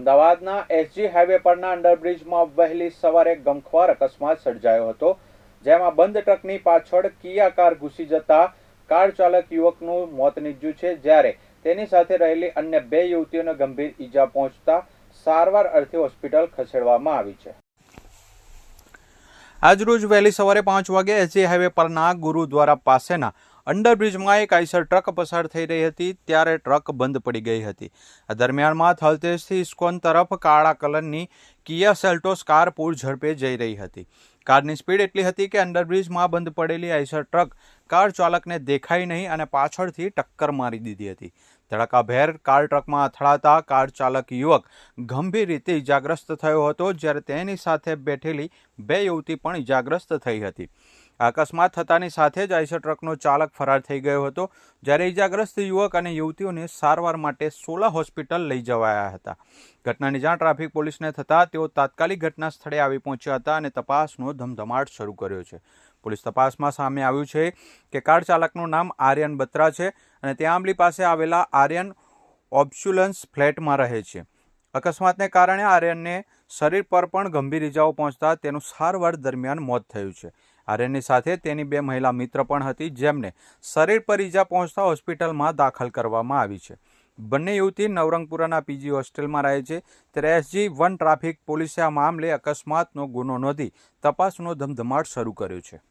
અમદાવાદના SG highway પરના અંડરબ્રિજમાં વહેલી સવારે ગમખ્વાર અકસ્માત સર્જાયો હતો, જેમાં બંધ ટ્રકની પાછળ કિયા કાર ઘૂસી જતા કાર ચાલક યુવકનું મોત નીપજ્યું છે, જ્યારે તેની સાથે રહેલી અન્ય બે યુવતીઓને ગંભીર ઈજા પહોંચતા સારવાર અર્થે હોસ્પિટલ ખસેડવામાં આવી છે. આજરોજ વહેલી સવારે પાંચ વાગે એસજી હાઈવે પરના ગુરુદ્વારા પાસેના અંડરબ્રિજમાં એક આઈસર ટ્રક પસાર થઈ રહી હતી, ત્યારે ટ્રક બંધ પડી ગઈ હતી. આ દરમિયાનમાં થલતેજથી ઇસ્કોન તરફ કાળા કલરની કિયા સેલ્ટોસ કાર પૂર ઝડપે જઈ રહી હતી. કારની સ્પીડ એટલી હતી કે અંડરબ્રિજમાં બંધ પડેલી આઈસર ટ્રક કાર ચાલકને દેખાઈ નહીં અને પાછળથી ટક્કર મારી દીધી હતી. ધડાકાભેર કાર ટ્રકમાં અથડાતા કાર ચાલક યુવક ગંભીર રીતે ઇજાગ્રસ્ત થયો હતો, જ્યારે તેની સાથે બેઠેલી બે યુવતી પણ ઇજાગ્રસ્ત થઈ હતી. અકસ્માત થતાની સાથે જ આઈસર ટ્રકનો ચાલક ફરાર થઈ ગયો હતો. જ્યારે ઇજાગ્રસ્ત યુવક અને યુવતીઓને સારવાર માટે સોલા હોસ્પિટલ લઈ જવાયા હતા. ઘટનાની જાણ ટ્રાફિક પોલીસને થતાં તેઓ તાત્કાલિક ઘટના સ્થળે આવી પહોંચ્યા હતા અને તપાસનો ધમધમાટ શરૂ કર્યો છે. પોલીસ તપાસમાં સામે આવ્યું છે કે કાર ચાલકનું નામ આર્યન બત્રા છે અને ત્યાં આંબલી પાસે આવેલા આર્યન ઓબ્સ્યુલન્સ ફ્લેટમાં રહે છે. અકસ્માતને કારણે આર્યનને શરીર પર પણ ગંભીર ઇજાઓ પહોંચતા તેનું સારવાર દરમિયાન મોત થયું છે. આર્યનની સાથે તેની બે મહિલા મિત્ર પણ હતી, જેમને શરીર પર ઈજા પહોંચતા હોસ્પિટલમાં દાખલ કરવામાં આવી છે. બંને યુવતી નવરંગપુરાના પીજી હોસ્ટેલમાં રહે છે. ત્યારે એસજી વન ટ્રાફિક પોલીસે આ મામલે અકસ્માતનો ગુનો નોંધી તપાસનો ધમધમાટ શરૂ કર્યો છે.